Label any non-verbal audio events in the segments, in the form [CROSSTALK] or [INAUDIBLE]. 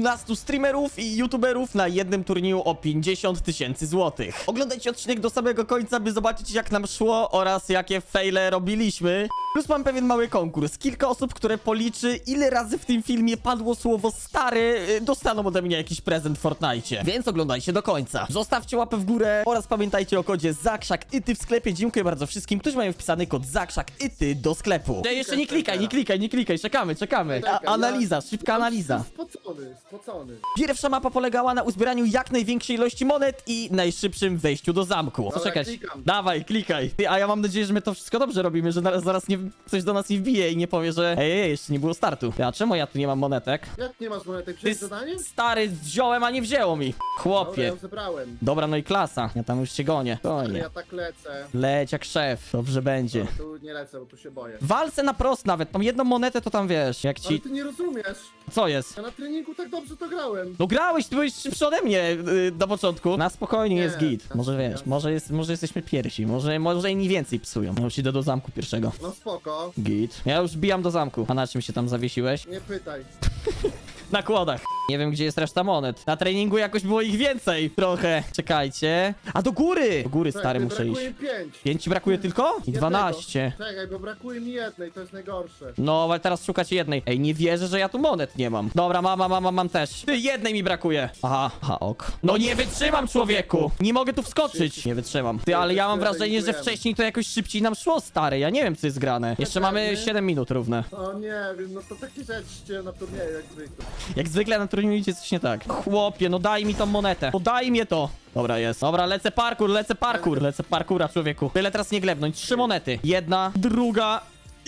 12 streamerów i youtuberów na jednym turnieju o 50 tysięcy złotych. Oglądajcie odcinek do samego końca, by zobaczyć jak nam szło oraz jakie faile robiliśmy. Plus mam pewien mały konkurs. Kilka osób, które policzy ile razy w tym filmie padło słowo stary, y, dostaną ode mnie jakiś prezent w Fortnite. Więc oglądajcie do końca. Zostawcie łapę w górę oraz pamiętajcie o kodzie ZAKRZAK ITY w sklepie. Dziękuję bardzo wszystkim, którzy mają wpisany kod ZAKRZAK ITY do sklepu. Ej, jeszcze nie klikaj, nie klikaj, nie klikaj, czekamy, czekamy. A, analiza, ja- szybka analiza. Spocony, spocony. Pierwsza mapa polegała na uzbieraniu jak największej ilości monet i najszybszym wejściu do zamku. Co Dobra, czekać? klikam. Dawaj, klikaj. Ty, A ja mam nadzieję, że my to wszystko dobrze robimy, że zaraz, zaraz nie, ktoś do nas nie wbije i nie powie, że ej, ej, jeszcze nie było startu. Ja czemu ja tu nie mam monetek? Jak nie masz monetek? Ty Wziąłeś zadanie? stary wziąłem, a nie wzięło mi. Dobra, ja Chłopie. ją zebrałem. Dobra, no i klasa. Ja tam już się gonię. Gonię. ja tak lecę. Leć jak szef. Dobrze będzie. Tu nie lecę, bo tu się boję. Walce na prost nawet. Tą jedną monetę to tam wiesz. Jak Ale ci... ty nie rozumiesz. Co jest? Ja na treningu tak dobrze to grałem. No grałeś, ty byłeś szybszy ode mnie yy, do początku. Na spokojnie Nie, jest git. Może wiesz, może, jest, może jesteśmy pierwsi, może, może inni więcej psują. Ja już idę do zamku pierwszego. No spoko. Git. Ja już bijam do zamku. A na czym się tam zawiesiłeś? Nie pytaj. [LAUGHS] Na kłodach. Nie wiem, gdzie jest reszta monet. Na treningu jakoś było ich więcej. Trochę. Czekajcie. A do góry! Do góry, stary, muszę brakuje iść. mi pięć. Pięć ci brakuje tylko? I Jednego. dwanaście. Czekaj, bo brakuje mi jednej, to jest najgorsze. No, ale teraz szukać jednej. Ej, nie wierzę, że ja tu monet nie mam. Dobra, mam, mam, mam, mam też. Ty, jednej mi brakuje. Aha, aha, ok. No nie wytrzymam, człowieku! Nie mogę tu wskoczyć. Nie wytrzymam. Ty, ale ja mam wrażenie, że wcześniej to jakoś szybciej nam szło, stary. Ja nie wiem, co jest grane. Jeszcze mamy 7 minut równe. O nie wiem, no to takie rzeczy się na turnieju jak zwykle. Jak zwykle na turnieju idzie coś nie tak. Chłopie, no daj mi tą monetę. Podaj mi to. Dobra, jest. Dobra, lecę parkour, lecę parkour, lecę parkoura, człowieku. Tyle teraz nie glebnąć. Trzy monety. Jedna, druga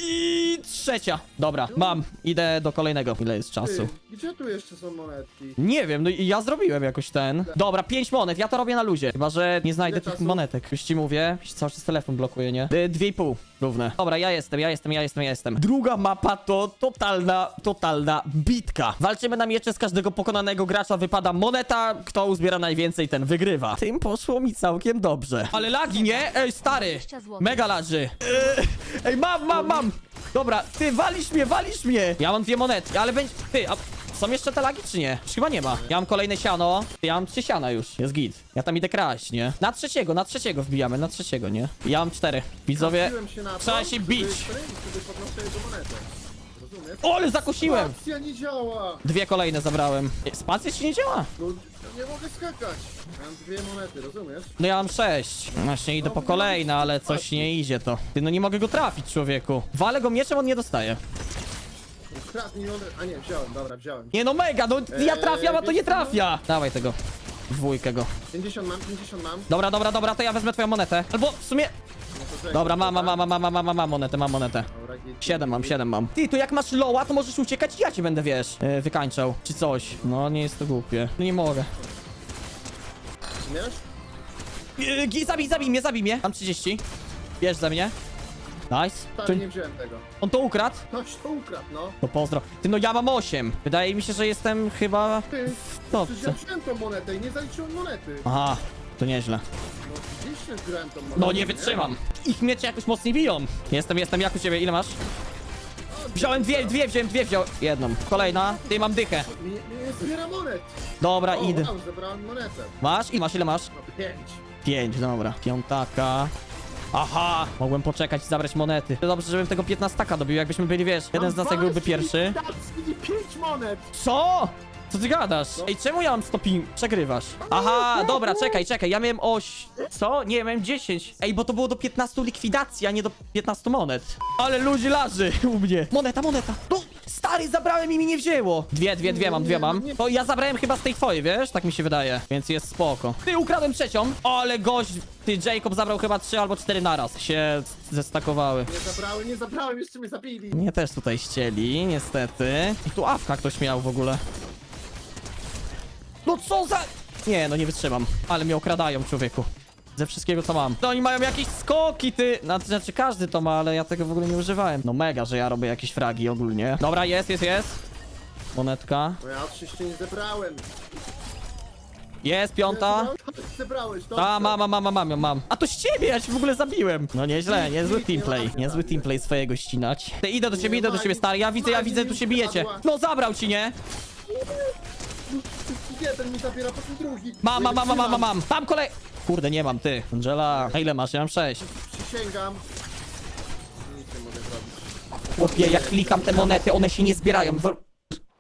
i trzecia. Dobra, mam. Idę do kolejnego. Ile jest czasu? Ty, gdzie tu jeszcze są monetki? Nie wiem, no i ja zrobiłem jakoś ten. Dobra, pięć monet, ja to robię na luzie. Chyba, że nie znajdę Ile tych czasu? monetek. Już ci mówię, cały czas telefon blokuje, nie? Y, Dwie i pół, równe. Dobra, ja jestem, ja jestem, ja jestem, ja jestem. Druga mapa to totalna, totalna bitka. Walczymy na miecze, z każdego pokonanego gracza wypada moneta. Kto uzbiera najwięcej, ten wygrywa. Tym poszło mi całkiem dobrze. Ale lagi, nie? Ej, stary. 20 złotych. Mega laży. Ej, Ej, mam, mam, mam. Dobra, ty, walisz mnie, walisz mnie. Ja mam dwie monety, ale będzie... Ty, a są jeszcze te lagi, czy nie? Już chyba nie ma. Ja mam kolejne siano. Ty, ja mam trzy siana już. Jest git. Ja tam idę kraść, nie? Na trzeciego, na trzeciego wbijamy, na trzeciego, nie? Ja mam cztery. Widzowie, Trafiłem się na to, trzeba się żeby- bić. Żeby podnoszę jego monetę. Rozumiesz? O, ale zakosiłem. Akcja nie działa! Dwie kolejne zabrałem. Spacja ci nie działa? No, nie mogę skakać. Mam dwie monety, rozumiesz? No ja mam sześć. Właśnie idę po kolejne, ale coś nie idzie to. Ty, no nie mogę go trafić, człowieku. Walę go mieczem, on nie dostaje. Kradnij monetę. A nie, wziąłem, dobra, wziąłem. Nie no mega, no ja Eee, trafiam, a to nie co? trafia. Dawaj tego. Dwójkę go. 50 mam, 50 mam. Dobra, dobra, dobra, to ja wezmę twoją monetę. Albo w sumie... No to czekaj, Dobra, mam, mam, mam, mam, mam, mam, mam, mam monetę, mam monetę. Siedem mam, siedem mam. Ty, to jak masz loła, to możesz uciekać i ja cię będę, wiesz, yy, wykańczał. Czy coś. No, nie jest to głupie. No nie mogę. Wiesz? Yy, gi- zabij, zabij mnie, zabij mnie. Mam 30. Bierz za mnie. Nice. Czy nie wziąłem tego. on to ukradł? Ktoś to ukradł, no. To pozdro. Ty, no ja mam 8. Wydaje mi się, że jestem chyba Ty, w topce. ja wziąłem tą monetę i nie zaliczyłem monety. Aha, to nieźle. No, zgrałem tą. No nie wytrzymam. Ich miecze jakoś mocniej biją. Jestem, jestem, jak u ciebie, ile masz? Wziąłem dwie, dwie, wziąłem dwie, wziąłem jedną. Kolejna, ty mam dychę. Nie, nie, nie zbiera monet. Dobra, O, idę. wow, zebrałem monetę. Masz? I masz, ile masz? No, pięć. Pięć, dobra. Piątaka. Aha! Mogłem poczekać i zabrać monety. To dobrze, żebym tego 15 dobił, jakbyśmy byli, wiesz, jeden z nas jak byłby pierwszy. Pięć monet. Co? Co ty gadasz? Ej, czemu ja mam 100 ping? Przegrywasz. Aha, dobra, czekaj, czekaj, ja miałem oś... Co? Nie, miałem 10. Ej, bo to było do 15 likwidacji, a nie do 15 monet. Ale ludzi laży u mnie. Moneta, moneta. No, stary, zabrałem i mi nie wzięło. Dwie, dwie, dwie mam, dwie mam. To ja zabrałem chyba z tej twojej, wiesz? Tak mi się wydaje. Więc jest spoko. Ty, ukradłem trzecią. Ale gość, ty, Jacob zabrał chyba trzy albo cztery naraz. Się zestakowały. Nie zabrałem, nie zabrałem, jeszcze mnie zabili. Mnie też tutaj ścieli, niestety. I tu awka ktoś miał w ogóle. No co za... Nie, no nie wytrzymam. Ale mnie okradają, człowieku. Ze wszystkiego, co mam. No oni mają jakieś skoki, ty... Znaczy, znaczy każdy to ma, ale ja tego w ogóle nie używałem. No mega, że ja robię jakieś fragi ogólnie. Dobra, jest, jest, jest. Monetka. No ja oczywiście nie zebrałem. Jest, piąta. Zebrałeś, to? A, mam, mam, mam, mam, ją mam. A to z ciebie, ja ci w ogóle zabiłem. No nieźle, niezły teamplay. Niezły teamplay swojego ścinać. Ty, idę do ciebie, idę do ciebie, stary. Ja widzę, ja widzę, tu się bijecie. No zabrał ci, nie? Jeden mi zabiera, potem drugi. Mam, mam, mam, mam, mam, wytrzymam. mam. Mam kolej... Kurde, nie mam, ty. Angela, a ile masz? Ja mam sześć. Przysięgam. Nic nie mogę zrobić. Chłopie, jak klikam te monety, one się nie zbierają. W-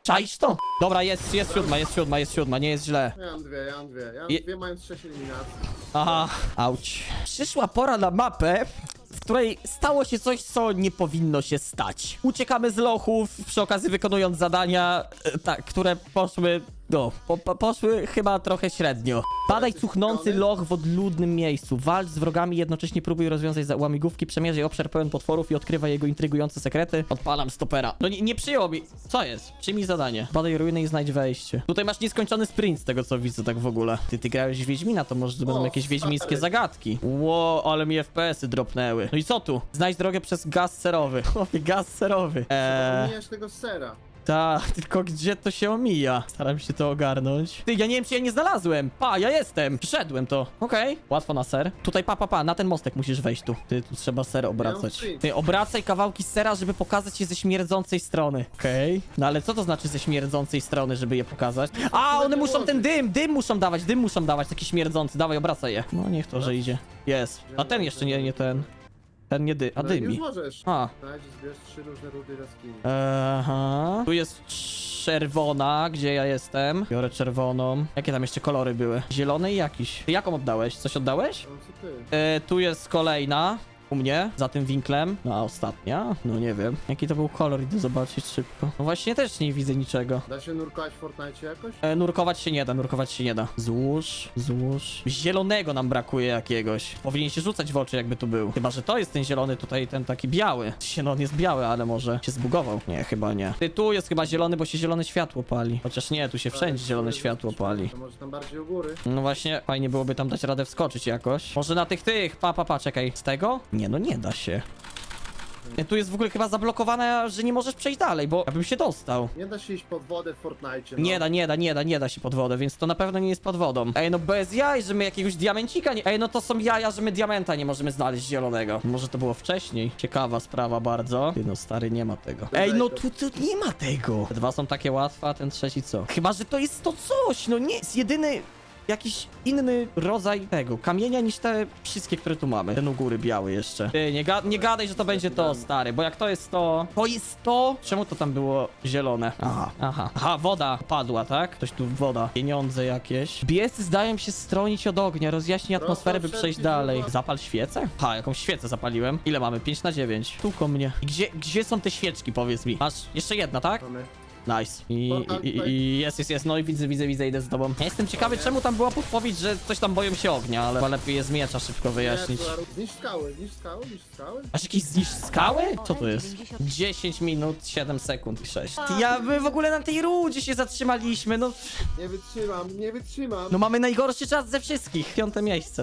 Czaisz to? Dobra, jest, jest siódma, jest siódma, jest siódma, nie jest źle. Ja mam dwie, ja mam dwie. Ja mam Je- dwie mając sześć eliminacji. Aha, auć. Przyszła pora na mapę, w której stało się coś, co nie powinno się stać. Uciekamy z lochów, przy okazji wykonując zadania, e, tak, które poszły, no, po, po, poszły chyba trochę średnio. Badaj cuchnący loch w odludnym miejscu. Walcz z wrogami, jednocześnie próbuj rozwiązać za łamigłówki, przemierzaj obszar pełen potworów i odkrywaj jego intrygujące sekrety. Odpalam stopera. No nie, nie przyjął mi. Co jest? Przyjmij zadanie. Badaj ruiny i znajdź wejście. Tutaj masz nieskończony sprint z tego co widzę tak w ogóle. Ty, ty grałeś w Wiedźmina, to może będą O, jakieś wiedźmińskie zagadki. Ło, ale mi FPS-y dropnęły. No i co tu? Znajdź drogę przez gaz serowy. Chłopie, gaz serowy. Eee, Eee. tego sera. Ta, [LAUGHS] tylko gdzie to się omija? Staram się to ogarnąć. Ty, ja nie wiem, czy ja nie znalazłem. Pa, ja jestem. Przyszedłem to. Okej. Łatwo na ser. Tutaj, pa, pa, pa, na ten mostek musisz wejść tu. Ty, tu trzeba ser obracać. Ty, obracaj kawałki sera, żeby pokazać je ze śmierdzącej strony. Okej. No ale co to znaczy ze śmierdzącej strony, żeby je pokazać? A, one muszą ten dym, dym muszą dawać, dym muszą dawać, taki śmierdzący. Dawaj, obracaj je. No, niech to, że idzie. Jest. A ten jeszcze nie, nie ten. Ten nie dy, a No, Już dymi. możesz. A. Znajdź, zbierz trzy różne rudy jaskini. Aha. Tu jest czerwona, gdzie ja jestem. Biorę czerwoną. Jakie tam jeszcze kolory były? Zielony i jakiś. Ty jaką oddałeś? Coś oddałeś? No co ty? E, tu jest kolejna. U mnie, za tym winklem. No a ostatnia? No nie wiem. Jaki to był kolor? Idę zobaczyć szybko. No właśnie też nie widzę niczego. Da się nurkować w Fortnite jakoś? E, nurkować się nie da, nurkować się nie da. Złóż, złóż. Zielonego nam brakuje jakiegoś. Powinien się rzucać w oczy, jakby tu był. Chyba, że to jest ten zielony tutaj, ten taki biały. Się, no on jest biały, ale może się zbugował. Nie, chyba nie. Ty, tu jest chyba zielony, bo się zielone światło pali. Chociaż nie, tu się wszędzie zielone światło pali. To może tam bardziej u góry. No właśnie, fajnie byłoby tam dać radę wskoczyć jakoś. Może na tych tych, pa, pa, pa, czekaj. Z tego? Nie, no nie da się. Tu jest w ogóle chyba zablokowane, że nie możesz przejść dalej, bo ja bym się dostał. Nie da się iść pod wodę w Fortnite. No. Nie da, nie da, nie da, nie da się pod wodę, więc to na pewno nie jest pod wodą. Ej, no bez jaj, że my jakiegoś diamencika nie... Ej, no to są jaja, że my diamenta nie możemy znaleźć zielonego. Może to było wcześniej. Ciekawa sprawa bardzo. Ty, no stary, nie ma tego. Ej, no tu, tu nie ma tego. Te dwa są takie łatwe, a ten trzeci co? Chyba, że to jest to coś, no nie, jest jedyny... Jakiś inny rodzaj tego, kamienia niż te wszystkie, które tu mamy. Ten u góry biały jeszcze. Ty, nie, ga nie gadaj, że to będzie to, stary, bo jak to jest to... To jest to... Czemu to tam było zielone? Aha, aha. Aha, woda padła, tak? Ktoś tu woda. Pieniądze jakieś. Biesy zdają się stronić od ognia, rozjaśni atmosferę, by przejść dalej. Zapal świecę? Ha, jakąś świecę zapaliłem. Ile mamy? 5 na 9. Tuko mnie. I gdzie, gdzie są te świeczki, powiedz mi? Masz jeszcze jedna, tak? Mamy. Nice. I, i, i, jest, jest, jest. No i widzę, widzę, widzę, idę z tobą. Ja jestem ciekawy, czemu tam była podpowiedź, że coś tam boją się ognia, ale chyba lepiej je z miecza szybko wyjaśnić. Zniszcz skały, zniszcz skały, zniszcz skały. Masz jakiś zniszcz skały? Co to jest? 10 minut, 7 sekund i 6. Ja, my w ogóle na tej rudzie się zatrzymaliśmy, no. Nie wytrzymam, nie wytrzymam. No mamy najgorszy czas ze wszystkich. Piąte miejsce.